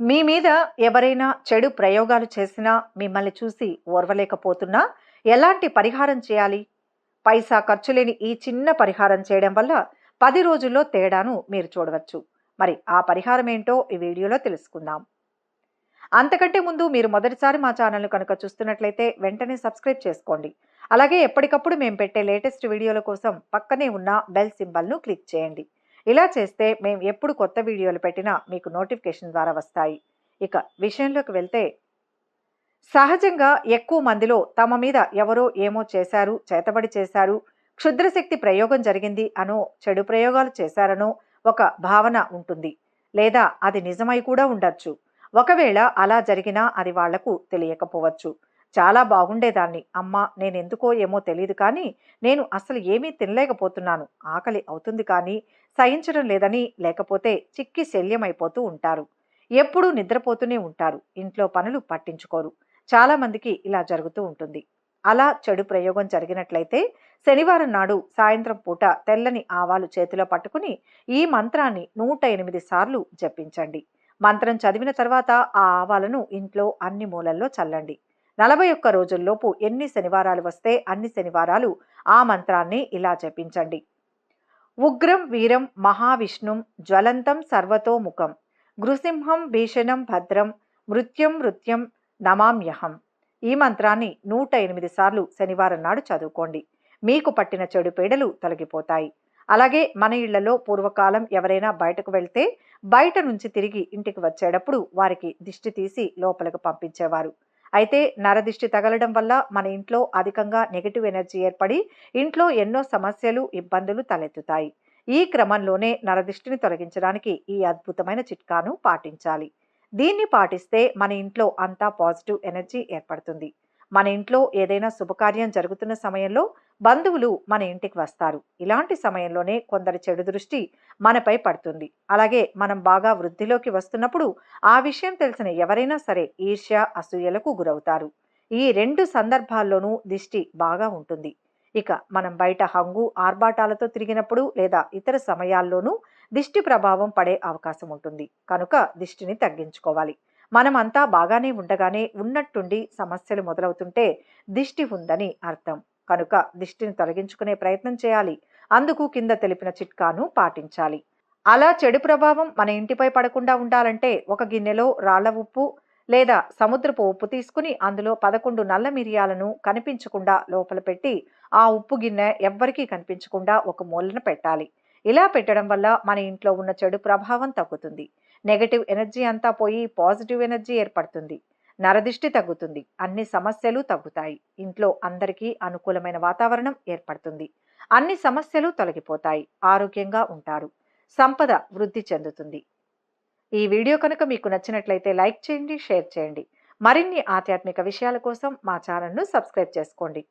మీ మీద ఎవరైనా చెడు ప్రయోగాలు చేసినా మిమ్మల్ని చూసి ఓర్వలేకపోతున్నా ఎలాంటి పరిహారం చేయాలి? పైసా ఖర్చు లేని ఈ చిన్న పరిహారం చేయడం వల్ల పది రోజుల్లో తేడాను మీరు చూడవచ్చు. మరి ఆ పరిహారం ఏంటో ఈ వీడియోలో తెలుసుకుందాం. అంతకంటే ముందు మీరు మొదటిసారి మా ఛానల్ను కనుక చూస్తున్నట్లయితే వెంటనే సబ్స్క్రైబ్ చేసుకోండి. అలాగే ఎప్పటికప్పుడు మేము పెట్టే లేటెస్ట్ వీడియోల కోసం పక్కనే ఉన్న బెల్ సింబల్ను క్లిక్ చేయండి. ఇలా చేస్తే మేము ఎప్పుడు కొత్త వీడియోలు పెట్టినా మీకు నోటిఫికేషన్ ద్వారా వస్తాయి. ఇక విషయంలోకి వెళ్తే సహజంగా ఎక్కువ మందిలో తమ మీద ఎవరో ఏమో చేశారు చేతబడి చేశారు క్షుద్రశక్తి ప్రయోగం జరిగింది అనో చెడు ప్రయోగాలు చేశారనో ఒక భావన ఉంటుంది. లేదా అది నిజమై కూడా ఉండొచ్చు. ఒకవేళ అలా జరిగినా అది వాళ్ళకు తెలియకపోవచ్చు. చాలా బాగుండేదాన్ని. అమ్మ నేనెందుకో ఏమో తెలియదు కానీ నేను అసలు ఏమీ తినలేకపోతున్నాను. ఆకలి అవుతుంది కానీ సహించడం లేదని లేకపోతే చిక్కి శల్యమైపోతూ ఉంటారు. ఎప్పుడూ నిద్రపోతూనే ఉంటారు. ఇంట్లో పనులు పట్టించుకోరు. చాలామందికి ఇలా జరుగుతూ ఉంటుంది. అలా చెడు ప్రయోగం జరిగినట్లయితే శనివారం నాడు సాయంత్రం పూట తెల్లని ఆవాలు చేతిలో పట్టుకుని ఈ మంత్రాన్ని నూట ఎనిమిది సార్లు జపించండి. మంత్రం చదివిన తర్వాత ఆ ఆవాలను ఇంట్లో అన్ని మూలల్లో చల్లండి. నలభై ఒక్క రోజుల్లోపు ఎన్ని శనివారాలు వస్తే అన్ని శనివారాలు ఆ మంత్రాన్ని ఇలా జపించండి. ఉగ్రం వీరం మహావిష్ణుం జ్వలంతం సర్వతోముఖం గృసింహం భీషణం భద్రం మృత్యం మృత్యం నమామ్యహం. ఈ మంత్రాన్ని నూట ఎనిమిది సార్లు శనివారం నాడు చదువుకోండి. మీకు పట్టిన చెడు పీడలు తొలగిపోతాయి. అలాగే మన ఇళ్ళలో పూర్వకాలం ఎవరైనా బయటకు వెళ్తే బయట నుంచి తిరిగి ఇంటికి వచ్చేటప్పుడు వారికి దిష్టి తీసి లోపలికి పంపించేవారు. అయితే నరదిష్టి తగలడం వల్ల మన ఇంట్లో అధికంగా నెగిటివ్ ఎనర్జీ ఏర్పడి ఇంట్లో ఎన్నో సమస్యలు ఇబ్బందులు తలెత్తుతాయి. ఈ క్రమంలోనే నరదిష్టిని తొలగించడానికి ఈ అద్భుతమైన చిట్కాను పాటించాలి. దీన్ని పాటిస్తే మన ఇంట్లో అంతా పాజిటివ్ ఎనర్జీ ఏర్పడుతుంది. మన ఇంట్లో ఏదైనా శుభకార్యం జరుగుతున్న సమయంలో బంధువులు మన ఇంటికి వస్తారు. ఇలాంటి సమయంలోనే కొందరి చెడు దృష్టి మనపై పడుతుంది. అలాగే మనం బాగా వృద్ధిలోకి వస్తున్నప్పుడు ఆ విషయం తెలిసిన ఎవరైనా సరే ఈర్ష్య అసూయలకు గురవుతారు. ఈ రెండు సందర్భాల్లోనూ దిష్టి బాగా ఉంటుంది. ఇక మనం బయట హంగు ఆర్భాటాలతో తిరిగినప్పుడు లేదా ఇతర సమయాల్లోనూ దిష్టి ప్రభావం పడే అవకాశం ఉంటుంది. కనుక దిష్టిని తగ్గించుకోవాలి. మనమంతా బాగానే ఉండగానే ఉన్నట్టుండి సమస్యలు మొదలవుతుంటే దిష్టి ఉందని అర్థం. కనుక దిష్టిని తొలగించుకునే ప్రయత్నం చేయాలి. అందుకు కింద తెలిపిన చిట్కాను పాటించాలి. అలా చెడు ప్రభావం మన ఇంటిపై పడకుండా ఉండాలంటే ఒక గిన్నెలో రాళ్ళ ఉప్పు లేదా సముద్రపు ఉప్పు తీసుకుని అందులో పదకొండు నల్ల మిరియాలను కనిపించకుండా లోపల పెట్టి ఆ ఉప్పు గిన్నె ఎవ్వరికీ కనిపించకుండా ఒక మూలన పెట్టాలి. ఇలా పెట్టడం వల్ల మన ఇంట్లో ఉన్న చెడు ప్రభావం తగ్గుతుంది. నెగటివ్ ఎనర్జీ అంతా పోయి పాజిటివ్ ఎనర్జీ ఏర్పడుతుంది. నరదిష్టి తగ్గుతుంది. అన్ని సమస్యలు తగ్గుతాయి. ఇంట్లో అందరికీ అనుకూలమైన వాతావరణం ఏర్పడుతుంది. అన్ని సమస్యలు తొలగిపోతాయి. ఆరోగ్యంగా ఉంటారు. సంపద వృద్ధి చెందుతుంది. ఈ వీడియో కనుక మీకు నచ్చినట్లయితే లైక్ చేయండి షేర్ చేయండి. మరిన్ని ఆధ్యాత్మిక విషయాల కోసం మా ఛానల్ను సబ్స్క్రైబ్ చేసుకోండి.